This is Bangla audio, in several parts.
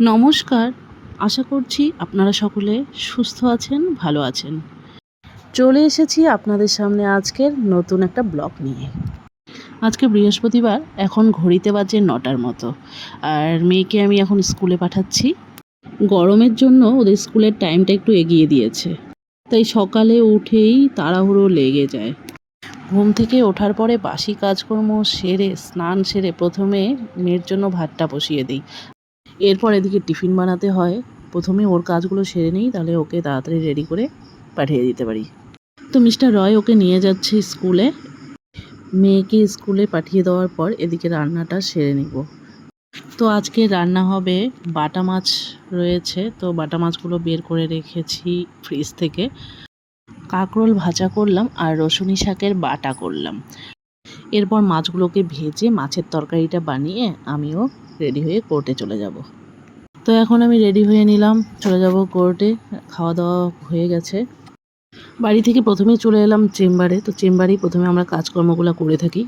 নমস্কার। আশা করছি আপনারা সকলে সুস্থ আছেন, ভালো আছেন। চলে এসেছি আপনাদের সামনে আজকের নতুন একটা ব্লগ নিয়ে। আজকে বৃহস্পতিবার, এখন ঘড়িতে বাজে নটার মতো। আর মেয়েকে আমি এখন স্কুলে পাঠাচ্ছি। গরমের জন্য ওদের স্কুলের টাইমটা একটু এগিয়ে দিয়েছে। তাই সকালে উঠেই তাড়াহুড়ো লেগে যায়। ঘুম থেকে ওঠার পরে বাসি কাজকর্ম সেরে, স্নান সেরে প্রথমে মেয়ের জন্য ভাতটা বসিয়ে দিই। এরপর এদিকে টিফিন বানাতে হয়। প্রথমে ওর কাজগুলো সেরে নিই, তাহলে ওকে তাড়াতাড়ি রেডি করে পাঠিয়ে দিতে পারি। তো মিস্টার রয় ওকে নিয়ে যাচ্ছে স্কুলে। মেয়েকে স্কুলে পাঠিয়ে দেওয়ার পর এদিকে রান্নাটা সেরে নিব। তো আজকে রান্না হবে বাটা মাছ রয়েছে, তো বাটা মাছগুলো বের করে রেখেছি ফ্রিজ থেকে। কাঁকরোল ভাজা করলাম আর রসুনি শাকের বাটা করলাম। এরপর মাছগুলোকে ভেজে মাছের তরকারিটা বানিয়ে আমিও রেডি হয়ে কোর্টে চলে যাব। তো এখন আমি রেডি হয়ে নিলাম, চলে যাব কোর্টে খাওয়া দাওয়া হয়ে গেছে। বাড়ি থেকে প্রথমেই চলে এলাম চেম্বারে, তো চেম্বারেই প্রথমে আমরা কাজকর্মগুলো করে থাকি।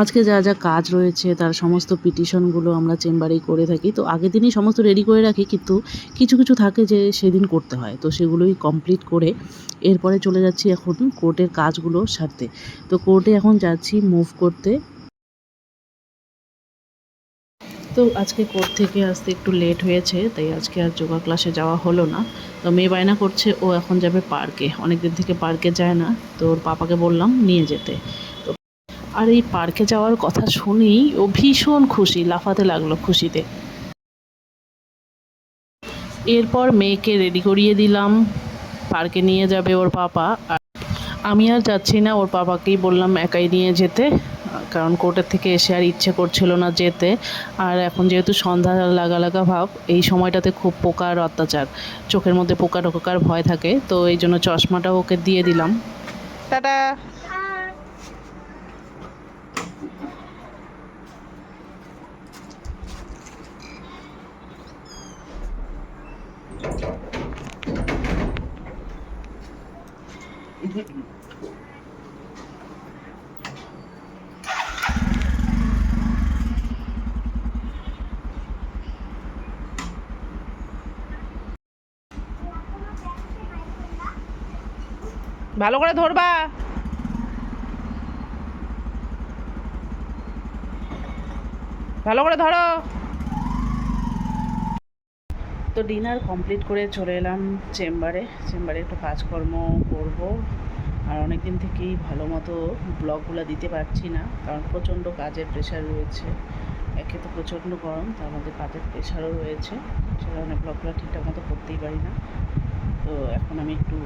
আজকে যা যা কাজ রয়েছে, তার সমস্ত পিটিশনগুলো আমরা চেম্বারেই করে থাকি। তো আগের দিনই সমস্ত রেডি করে রাখি, কিন্তু কিছু কিছু থাকে যে সেদিন করতে হয়, তো সেগুলোই কমপ্লিট করে এরপরে চলে যাচ্ছি এখন কোর্টের কাজগুলো সারতে। তো কোর্টে এখন যাচ্ছি মুভ করতে। তো আজকে কোর্ট থেকে আসতে একটু লেট হয়েছে, তাই আজকে আর যোগা ক্লাসে যাওয়া হলো না। তো মেয়ে বায়না করছে, ও এখন যাবে পার্কে। অনেক দিন থেকে পার্কে যায় না, তো ওর পাপাকে বললাম নিয়ে যেতে। তো আর এই পার্কে যাওয়ার কথা শুনেই ও ভীষণ খুশি, লাফাতে লাগল খুশিতে। এরপর মেয়েকে রেডি করিয়ে দিলাম, পার্কে নিয়ে যাবে ওর পাপা। আর আমি আর যাচ্ছি না, ওর পাপাকেই বললাম একাই নিয়ে যেতে। কারণ কোর্টের থেকে এসে আর ইচ্ছে করছিল না যেতে। আর এখন যেহেতু সন্ধ্যা লাগা লাগা ভাব, এই সময়টাতে খুব পোকার অত্যাচার। চোখের মধ্যে পোকা টোকার ভয় থাকে, তো এই জন্য চশমাটা ওকে দিয়ে দিলাম। টাটা। ভালো করে ধরবা। ভালো করে ধরো। তো ডিনার কমপ্লিট করে চলে এলাম চেম্বারে। চেম্বারে একটু কাজকর্ম করব। আর অনেক দিন থেকেই ভালো মতো ব্লগগুলো দিতে পারছি না, কারণ প্রচণ্ড কাজের প্রেশার রয়েছে। একে তো প্রচণ্ড গরম, তার মধ্যে কাজের প্রেশারও রয়েছে। সে কারণে ব্লগগুলো ঠিকঠাক মতো করতেই পারি না। তো এখন আমি একটু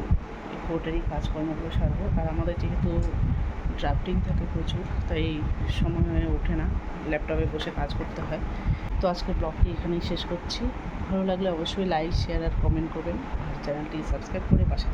কোর্টেরই কাজকর্মগুলো সারবো। আর আমাদের যেহেতু ড্রাফটিং থাকে প্রচুর, তাই সময় হয়ে ওঠে না ল্যাপটপে বসে কাজ করতে হয়। তো আজকে ব্লগটি এখানেই শেষ করছি। ভালো লাগলে অবশ্যই লাইক শেয়ার আর কমেন্ট করবেন। আর চ্যানেলটি সাবস্ক্রাইব করে পাশে।